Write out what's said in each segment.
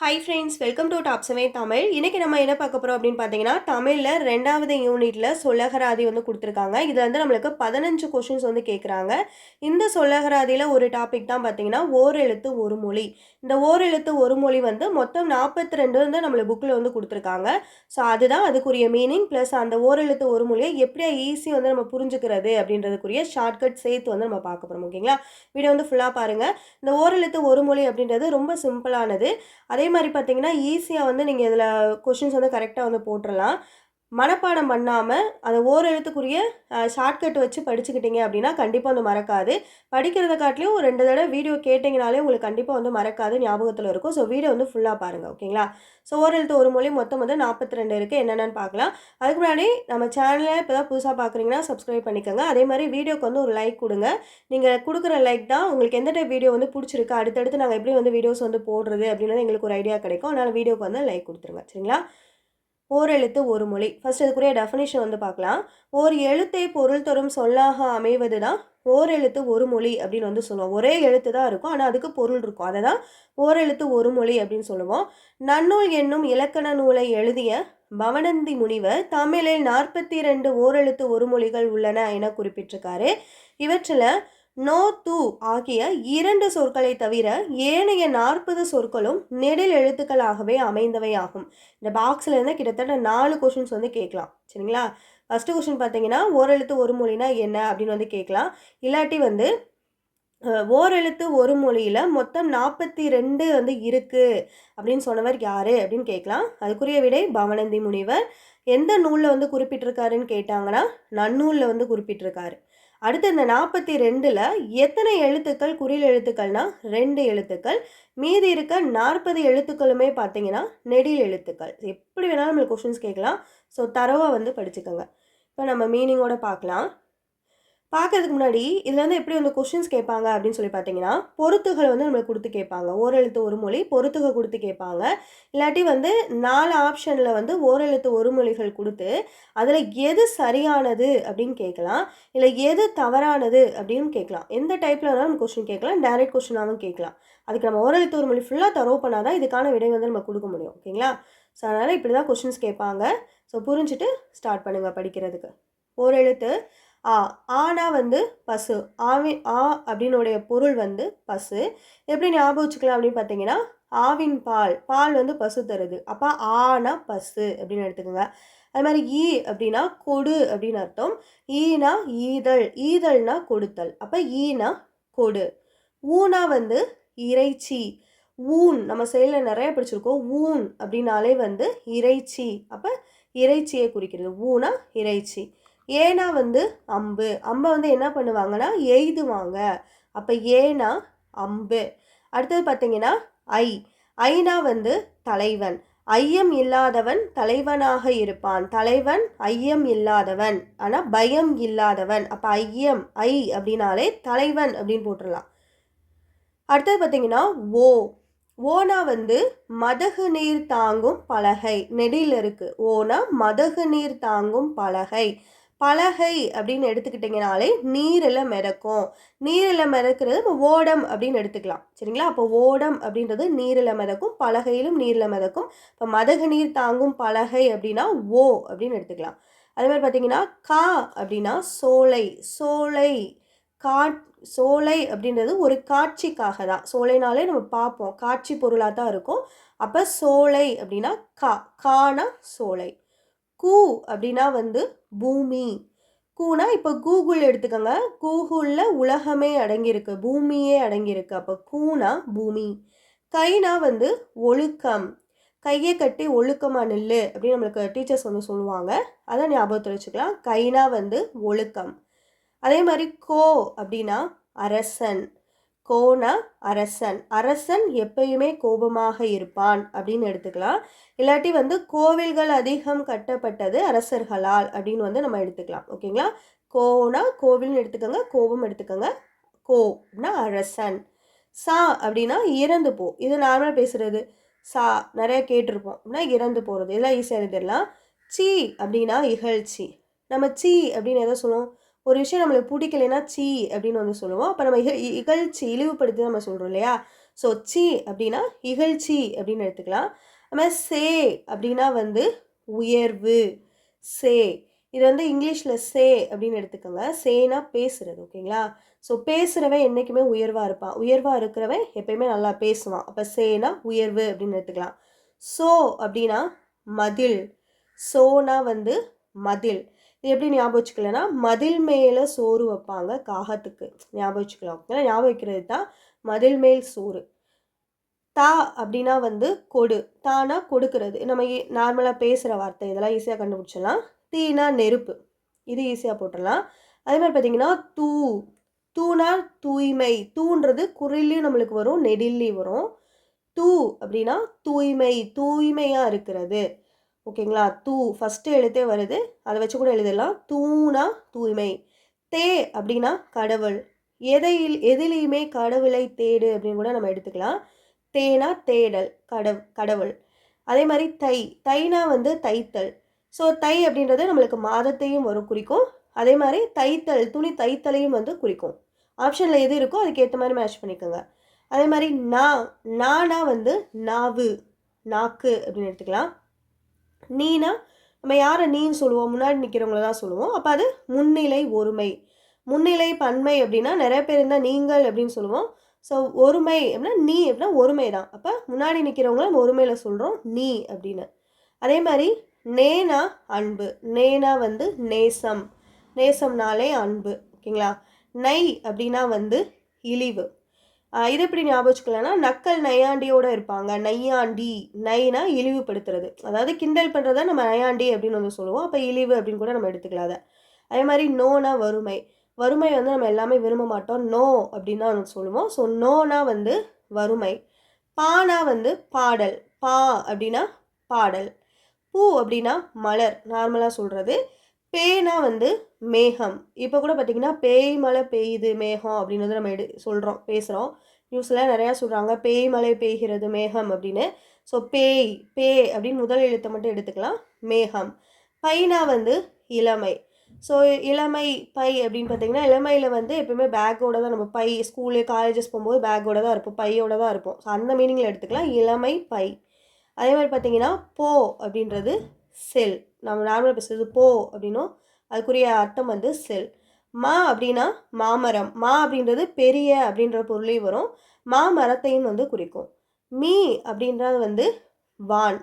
High friends welcome to டாப்ஸவே தமிழ் இன்றைக்கி நம்ம என்ன பார்க்க போகிறோம் அப்படின்னு பார்த்தீங்கன்னா தமிழில் ரெண்டாவது யூனிட்டில் சொல்லகராதி வந்து கொடுத்துருக்காங்க. இதில் வந்து நம்மளுக்கு பதினஞ்சு கொஷின்ஸ் வந்து கேட்குறாங்க இந்த சொல்லகராதியில் ஒரு டாபிக் தான் பார்த்தீங்கன்னா ஓரெழுத்து ஒரு மொழி. இந்த ஓரெழுத்து ஒரு மொழி வந்து மொத்தம் நாற்பத்தி ரெண்டு வந்து நம்மளுக்கு புக்கில் வந்து கொடுத்துருக்காங்க. ஸோ அதுதான் அதுக்குரிய மீனிங் ப்ளஸ் அந்த ஓரெழுத்து ஒரு மொழியை எப்படியா ஈஸி வந்து நம்ம புரிஞ்சுக்கிறது அப்படின்றதுக்குரிய ஷார்ட்கட் சேர்த்து வந்து நம்ம பார்க்க போகிறோம் ஓகேங்களா வீடியோ வந்து ஃபுல்லாக பாருங்கள் இந்த ஓரெழுத்து ஒரு மொழி அப்படின்றது ரொம்ப சிம்பிளானது அதே மாதிரி பார்த்தீங்கன்னா ஈஸியாக வந்து நீங்கள் இதில் கொஷின்ஸ் வந்து கரெக்டாக வந்து போட்டுடலாம் மனப்பாடம் பண்ணாமல் அதை ஓரெழுத்துக்குரிய ஷார்ட்கட் வச்சு படிச்சுக்கிட்டீங்க அப்படின்னா கண்டிப்பாக வந்து மறக்காது. படிக்கிறத காட்டிலையும் ஒரு ரெண்டு தடவை வீடியோ கேட்டிங்கனாலே உங்களுக்கு கண்டிப்பாக வந்து மறக்காது ஞாபகத்தில் இருக்கும். ஸோ வீடியோ வந்து ஃபுல்லாக பாருங்கள் ஓகேங்களா ஸோ ஓரெழுத்து ஒரு மொழி மொத்தம் வந்து நாற்பத்தி ரெண்டு இருக்குது என்னென்னு பார்க்கலாம். அதுக்கு முன்னாடி நம்ம சேனலை இப்போ தான் புதுசாக பார்க்குறீங்கன்னா சப்ஸ்கிரைப் பண்ணிக்கோங்க. அதே மாதிரி வீடியோக்கு வந்து ஒரு லைக் கொடுங்க. நீங்கள் கொடுக்குற லைக் தான் உங்களுக்கு எந்த டைப் வீடியோ வந்து பிடிச்சிருக்கு அடுத்தடுத்து நாங்கள் எப்படி வந்து வீடியோஸ் வந்து போடுறது அப்படின்றது எங்களுக்கு ஒரு ஐடியா கிடைக்கும். அதனால் வீடியோக்கு வந்து லைக் கொடுத்துருங்க சரிங்களா? ஓர் எழுத்து ஒரு மொழி. ஃபஸ்ட் அதுக்குரிய டெஃபினேஷன் வந்து பார்க்கலாம். ஓர் எழுத்தை பொருள் தரும் சொல்லாக அமைவது தான் ஓர் எழுத்து ஒரு மொழி அப்படின்னு வந்து சொல்லுவோம். ஒரே எழுத்து தான் இருக்கும் ஆனால் அதுக்கு பொருள் இருக்கும். அதை தான் ஓர் எழுத்து ஒரு மொழி அப்படின்னு சொல்லுவோம். நன்னூல் என்னும் இலக்கண நூலை எழுதிய பவனந்தி முனிவர் தமிழில் நாற்பத்தி ரெண்டு ஓரெழுத்து ஒரு மொழிகள் உள்ளன என குறிப்பிட்டிருக்காரு. இவற்றில் நோ து ஆகிய இரண்டு சொற்களை தவிர ஏனைய நாற்பது சொற்களும் நெடில் எழுத்துக்களாகவே அமைந்தவை ஆகும் இந்த பாக்ஸில் இருந்து கிட்டத்தட்ட நாலு கொஷின்ஸ் வந்து கேட்கலாம். சரிங்களா? ஃபஸ்ட்டு கொஷின் பார்த்தீங்கன்னா ஓரெழுத்து ஒரு மொழினா என்ன அப்படின்னு வந்து கேட்கலாம். இல்லாட்டி வந்து ஓரெழுத்து ஒரு மொழியில் மொத்தம் நாற்பத்தி ரெண்டு வந்து இருக்குது அப்படின்னு சொன்னவர் யார் அப்படின்னு கேட்கலாம். அதுக்குரிய விடை பவனந்தி முனிவர். எந்த நூலில் வந்து குறிப்பிட்டிருக்காருன்னு கேட்டாங்கன்னா நன்னூலில் வந்து குறிப்பிட்டிருக்காரு. அடுத்து இந்த நாற்பத்தி ரெண்டில் எத்தனை எழுத்துக்கள் குறில் எழுத்துக்கள்னா ரெண்டு எழுத்துக்கள். மீதி இருக்க நாற்பது எழுத்துக்களுமே பார்த்தீங்கன்னா நெடில் எழுத்துக்கள். எப்படி வேணாலும் நம்மளுக்கு கொஷின்ஸ் கேட்கலாம். ஸோ தரவாக வந்து படிச்சுக்கோங்க. இப்போ நம்ம மீனிங்கோட பார்க்கலாம். பார்க்கறதுக்கு முன்னாடி இதில் வந்து எப்படி வந்து கொஷின்ஸ் கேட்பாங்க அப்படின்னு சொல்லி பார்த்தீங்கன்னா பொருத்துகள் வந்து நம்மளுக்கு கொடுத்து கேட்பாங்க. ஓரெழுத்து ஒரு மொழி பொருத்துகள் கொடுத்து கேட்பாங்க. இல்லாட்டி வந்து நாலு ஆப்ஷனில் வந்து ஓரெழுத்து ஒரு மொழிகள் கொடுத்து அதில் எது சரியானது அப்படின்னு கேட்கலாம். இல்லை எது தவறானது அப்படின்னு கேட்கலாம். எந்த டைப்பில் வேணாலும் நம்ம கொஷின் கேட்கலாம் டைரக்ட் கொஸ்டினாகவும் கேட்கலாம். அதுக்கு நம்ம ஓரெழுத்து ஒரு மொழி ஃபுல்லாக தரவு பண்ணால் தான் இதுக்கான விடை வந்து நம்ம கொடுக்க முடியும். ஓகேங்களா ஸோ அதனால் இப்படி தான் கொஷின்ஸ் கேட்பாங்க. ஸோ புரிஞ்சுட்டு ஸ்டார்ட் பண்ணுங்கள் படிக்கிறதுக்கு. ஓரெழுத்து ஆ ஆனா வந்து பசு. ஆவி ஆ அப்படின்னுடைய பொருள் வந்து பசு. எப்படி ஞாபகம் வச்சுக்கலாம் அப்படின்னு பார்த்தீங்கன்னா ஆவின் பால் பால் வந்து பசு தருது. அப்போ ஆனா பசு அப்படின்னு எடுத்துக்கோங்க. அது மாதிரி ஈ அப்படின்னா கொடு அப்படின்னு அர்த்தம். ஈனா ஈதழ் ஈதழ்னா கொடுத்தல். அப்போ ஈனா கொடு. ஊனா வந்து இறைச்சி. ஊன் நம்ம செயலில் நிறைய படிச்சிருக்கோம். ஊன் அப்படின்னாலே வந்து இறைச்சி. அப்போ இறைச்சியை குறிக்கிறது. ஊனா இறைச்சி. ஏனா வந்து அம்பு. அம்பை வந்து என்ன பண்ணுவாங்கன்னா எய்துவாங்க. அப்போ ஏனா அம்பு. அடுத்தது பார்த்தீங்கன்னா ஐ. ஐனா வந்து தலைவன். ஐயம் இல்லாதவன் தலைவனாக இருப்பான். தலைவன் ஐயம் இல்லாதவன். ஆனால் பயம் இல்லாதவன். அப்போ ஐயம் ஐ அப்படின்னாலே தலைவன் அப்படின்னு போட்டுடலாம் அடுத்தது பார்த்தீங்கன்னா ஓ. ஓனா வந்து மதகு நீர் தாங்கும் பலகை. நெடியில் இருக்குது ஓனா மதகு நீர் தாங்கும் பலகை. பலகை அப்படின்னு எடுத்துக்கிட்டிங்கனாலே நீரில் மிதக்கும். நீரில் மிதக்கிறது நம்ம ஓடம் அப்படின்னு எடுத்துக்கலாம். சரிங்களா? அப்போ ஓடம் அப்படின்றது நீரில் மிதக்கும் பலகையிலும் நீரில் மிதக்கும். இப்போ மதகு நீர் தாங்கும் பலகை அப்படின்னா ஓ அப்படின்னு எடுத்துக்கலாம். அதே மாதிரி பார்த்தீங்கன்னா கா அப்படின்னா சோலை சோலை காட் சோலை அப்படின்றது ஒரு காட்சிக்காக தான். சோலைனாலே நம்ம பார்ப்போம். காட்சி பொருளாக தான் இருக்கும். அப்போ சோலை அப்படின்னா கா கானா சோலை. கூ அப்படின்னா வந்து பூமி. கூனா இப்போ கூகுள் எடுத்துக்கோங்க. கூகுளில் உலகமே அடங்கியிருக்கு. பூமியே அடங்கியிருக்கு. அப்போ கூனா பூமி. கைனா வந்து ஒழுக்கம். கையை கட்டி ஒழுக்கமாக நில்லு அப்படின்னு நம்மளுக்கு டீச்சர்ஸ் வந்து சொல்லுவாங்க. அதை ஞாபகத்தில் வச்சுக்கலாம். கைனா வந்து ஒழுக்கம். அதே மாதிரி கோ அப்படின்னா அரசன். கோண அரசன். அரசன் எப்பயுமே கோபமாக இருப்பான் அப்படின்னு எடுத்துக்கலாம். இல்லாட்டி வந்து கோவில்கள் அதிகம் கட்டப்பட்டது அரசர்களால் அப்படின்னு வந்து நம்ம எடுத்துக்கலாம். ஓகேங்களா கோனா கோவில்னு எடுத்துக்கோங்க. கோபம் எடுத்துக்கோங்க. கோனா அரசன். சா அப்படின்னா இறந்து போ. இது நார்மலாக பேசுகிறது சா நிறைய கேட்டிருப்போம். அப்படின்னா இறந்து போகிறது இதெல்லாம் ஈஸியாக எழுதிடலாம். சி அப்படின்னா இகழ்ச்சி. நம்ம சி அப்படின்னு எதை சொல்லுவோம்? ஒரு விஷயம் நம்மளுக்கு பிடிக்கலைன்னா சீ அப்படின்னு வந்து சொல்லுவோம். அப்போ நம்ம இக இகழ்ச்சி இழிவுபடுத்தி நம்ம சொல்கிறோம் இல்லையா? ஸோ சி அப்படின்னா இகழ்ச்சி அப்படின்னு எடுத்துக்கலாம். நம்ம சே அப்படின்னா வந்து உயர்வு சே. இது வந்து இங்கிலீஷில் சே அப்படின்னு எடுத்துக்கோங்க. சேனா பேசுறது ஓகேங்களா? ஸோ பேசுகிறவன் என்றைக்குமே உயர்வாக இருப்பான். உயர்வாக இருக்கிறவன் எப்பயுமே நல்லா பேசுவான். அப்போ சேனா உயர்வு அப்படின்னு எடுத்துக்கலாம். சோ அப்படின்னா மதில். சோனா வந்து மதில். இது எப்படி ஞாபகம் வச்சுக்கலன்னா மதில் மேலே சோறு வைப்பாங்க காகத்துக்கு. ஞாபகம் வச்சுக்கலாம். ஓகேங்களா ஞாபகம் வைக்கிறது தான் மதில் மேல் சோறு. தா அப்படின்னா வந்து கொடு. தானா கொடுக்கறது. நம்ம நார்மலாக பேசுகிற வார்த்தை இதெல்லாம் ஈஸியாக கண்டுபிடிச்சிடலாம். தீனா நெருப்பு. இது ஈஸியாக போட்டுடலாம். அதே மாதிரி பார்த்தீங்கன்னா தூ. தூனா தூய்மை. தூன்றது குரிலையும் நம்மளுக்கு வரும் நெடில்லி வரும். தூ அப்படின்னா தூய்மை. தூய்மையாக இருக்கிறது. ஓகேங்களா? தூ ஃபஸ்ட்டு எழுத்தே வருது. அதை வச்சு கூட எழுதலாம். தூணா தூய்மை. தே அப்படின்னா கடவுள். எதையில் எதிலையுமே கடவுளை தேடு அப்படின்னு கூட நம்ம எடுத்துக்கலாம். தேனா தேடல் கடவு கடவுள். அதே மாதிரி தை. தைனா வந்து தைத்தல். ஸோ தை அப்படின்றது நம்மளுக்கு மாதத்தையும் வரும் குறிக்கும். அதே மாதிரி தைத்தல் துணி தைத்தலையும் வந்து குறிக்கும். ஆப்ஷனில் எது இருக்கோ அதுக்கேற்ற மாதிரி மேட்ச் பண்ணிக்கோங்க. அதே மாதிரி நா நானா வந்து நாவு நாக்கு அப்படின்னு எடுத்துக்கலாம். நீனா? நம்ம யாரை நீன்னு சொல்லுவோம்? முன்னாடி நிற்கிறவங்கள தான் சொல்லுவோம். அப்போ அது முன்னிலை ஒருமை. முன்னிலை பன்மை அப்படின்னா நிறைய பேர் இருந்தால் நீங்கள் அப்படின்னு சொல்லுவோம். ஸோ ஒருமை அப்படின்னா நீ அப்படின்னா ஒருமை தான். அப்போ முன்னாடி நிற்கிறவங்கள நம்ம ஒருமையில் சொல்கிறோம் நீ அப்படின்னு. அதே மாதிரி நேனா அன்பு. நேனா வந்து நேசம். நேசம்னாலே அன்பு. ஓகேங்களா? நை அப்படின்னா வந்து இழிவு. இது எப்படி ஞாபகம் வச்சுக்கலன்னா நக்கல் நையாண்டியோடு இருப்பாங்க. நையாண்டி நைனா இழிவுபடுத்துறது. அதாவது கிண்டல் பண்ணுறத நம்ம நையாண்டி அப்படின்னு வந்து சொல்லுவோம். அப்போ இழிவு அப்படின்னு கூட நம்ம எடுத்துக்கலாம் அதை. அதே மாதிரி நோனா வறுமை. வறுமை வந்து நம்ம எல்லாமே விரும்ப மாட்டோம். நோ அப்படின்னு தான் வந்து சொல்லுவோம். ஸோ நோனா வந்து வறுமை. பானா வந்து பாடல். பா அப்படின்னா பாடல். பூ அப்படின்னா மலர். நார்மலாக சொல்கிறது பேனா வந்து மேகம். இப்போ கூட பார்த்திங்கன்னா பேய் மழை பெய்யுது மேகம் அப்படின்னு வந்து நம்ம எடு சொல்கிறோம் பேசுகிறோம் நியூஸில் நிறையா சொல்கிறாங்க பேய் மழை பெய்கிறது மேகம் அப்படின்னு. ஸோ பேய் பே அப்படின்னு முதல் எழுத்தை மட்டும் எடுத்துக்கலாம். மேகம். பைனா வந்து இளமை. ஸோ இளமை பை அப்படின்னு பார்த்தீங்கன்னா இளமையில் வந்து எப்பவுமே பேக்கோட தான் நம்ம பை ஸ்கூலு காலேஜஸ் போகும்போது பேக்கோட தான் இருப்போம் பையோட தான் இருப்போம். ஸோ அந்த மீனிங்கில் எடுத்துக்கலாம். இளமை பை. அதே மாதிரி பார்த்தீங்கன்னா போ அப்படின்றது செல். நம்ம நார்மலாக பேசுகிறது போ அப்படின்னும் அதுக்குரிய அர்த்தம் வந்து செல். மா அப்படின்னா மாமரம். மா அப்படின்றது பெரிய அப்படின்ற பொருளையும் வரும். மாமரத்தையும் வந்து குறிக்கும். மீ அப்படின்றது வந்து வான்.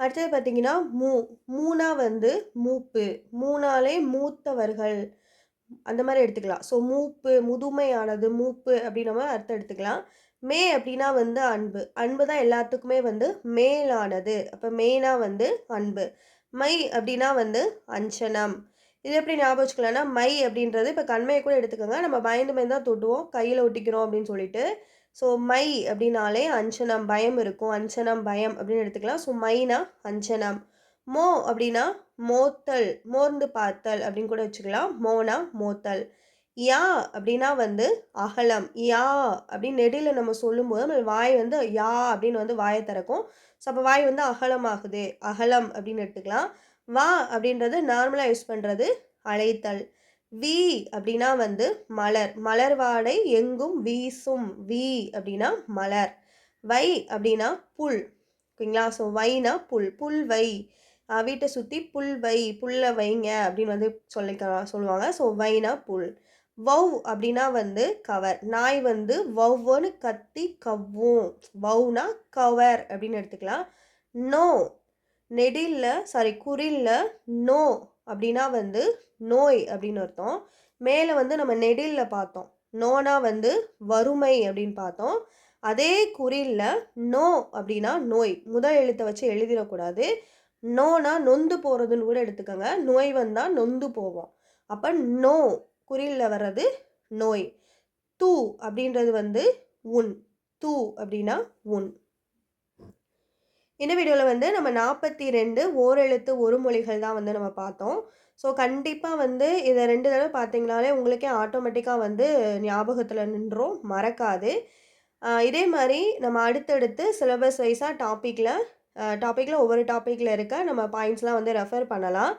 அடுத்தது பார்த்தீங்கன்னா மூ. மூணா வந்து மூப்பு. மூணாலே மூத்தவர்கள். அந்த மாதிரி எடுத்துக்கலாம். ஸோ மூப்பு முதுமையானது மூப்பு அப்படின்ற மாதிரி அர்த்தம் எடுத்துக்கலாம். மே அப்படின்னா வந்து அன்பு. அன்பு தான் எல்லாத்துக்குமே வந்து மேலானது. அப்போ மேனா வந்து அன்பு. மை அப்படின்னா வந்து அஞ்சனம். இது எப்படி ஞாபகம் வச்சுக்கலாம்னா மை அப்படின்றது இப்போ கண்மையை கூட எடுத்துக்கோங்க. நம்ம பயந்து பயந்து தான் தொட்டுவோம். கையில் ஒட்டிக்கிறோம் அப்படின்னு சொல்லிட்டு. ஸோ மை அப்படின்னாலே அஞ்சனம் பயம் இருக்கும். அஞ்சனம் பயம் அப்படின்னு எடுத்துக்கலாம். ஸோ மைனா அஞ்சனம். மோ அப்படின்னா மோத்தல் மோர்ந்து பார்த்தல் அப்படின்னு கூட வச்சுக்கலாம். மோனா மோத்தல். யா அப்படின்னா வந்து அகலம். யா அப்படின்னு நெடியில் நம்ம சொல்லும்போது நம்ம வாய் வந்து யா அப்படின்னு வந்து வாயை திறக்கும். ஸோ அப்போ வாய் வந்து அகலமாகுது. அகலம் அப்படின்னு எடுத்துக்கலாம். வா அப்படின்றது நார்மலாக யூஸ் பண்ணுறது அழைத்தல். வி அப்படின்னா வந்து மலர். மலர் வாடை எங்கும் வீசும். வி அப்படின்னா மலர். வை அப்படின்னா புல். ஓகேங்களா? ஸோ வைனா புல். புல் வை. வீட்டை சுற்றி புல் வை. புல்லை வைங்க அப்படின்னு வந்து சொல்லிக்க சொல்லுவாங்க. ஸோ வைனா புல். வவ் அப்படின்னா வந்து கவர். நாய் வந்து வவ்வுன்னு கத்தி கவ்வும். வவ்னா கவர் அப்படின்னு எடுத்துக்கலாம். நோ. நெடில்ல சாரி குரில்ல நோ அப்படின்னா வந்து நோய் அப்படின்னு அர்த்தம். மேலே வந்து நம்ம நெடில்ல பார்த்தோம். நோனா வந்து வறுமை அப்படின்னு பார்த்தோம். அதே குறில்ல நோ அப்படின்னா நோய். முதல் எழுத்தை வச்சு எழுதிடக்கூடாது. நோனா நொந்து போகிறதுன்னு கூட எடுத்துக்கோங்க. நோய் வந்தால் நொந்து போவோம். அப்போ நோ குறியில் வர்றது நோய். தூ அப்படின்றது வந்து உன் தூ அப்படின்னா உன் இந்த வீடியோவில் வந்து நம்ம நாற்பத்தி ரெண்டு ஓரெழுத்து ஒரு மொழிகள் தான் வந்து நம்ம பார்த்தோம். ஸோ கண்டிப்பாக வந்து இதை ரெண்டு தடவை பார்த்தீங்கனாலே உங்களுக்கே ஆட்டோமேட்டிக்காக வந்து ஞாபகத்தில் நின்றோம் மறக்காது. இதே மாதிரி நம்ம அடுத்தடுத்து சிலபஸ் வைஸாக டாப்பிக்கில் டாப்பிக்கில் ஒவ்வொரு டாப்பிக்கில் இருக்க நம்ம பாயிண்ட்ஸ்லாம் வந்து ரெஃபர் பண்ணலாம்.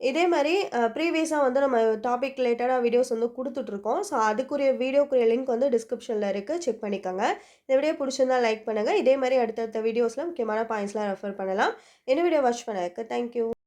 இதே மாதிரி ப்ரீவியஸாக வந்து நம்ம டாபிக் ரிலேட்டடாக வீடியோஸ் வந்து கொடுத்துட்ருக்கோம் ஸோ, அதுக்குரிய வீடியோக்குரிய லிங்க் வந்து டிஸ்கிரிப்ஷனில் இருக்குது செக் பண்ணிக்கங்க. இந்த வீடியோ பிடிச்சிருந்தா லைக் பண்ணுங்கள் இதே மாதிரி அடுத்தடுத்த வீடியோஸில் முக்கியமான பாயிண்ட்ஸ்லாம் ரெஃபர் பண்ணலாம். என்ன வீடியோ வாட்ச் பண்ணதுக்கு தேங்க் யூ.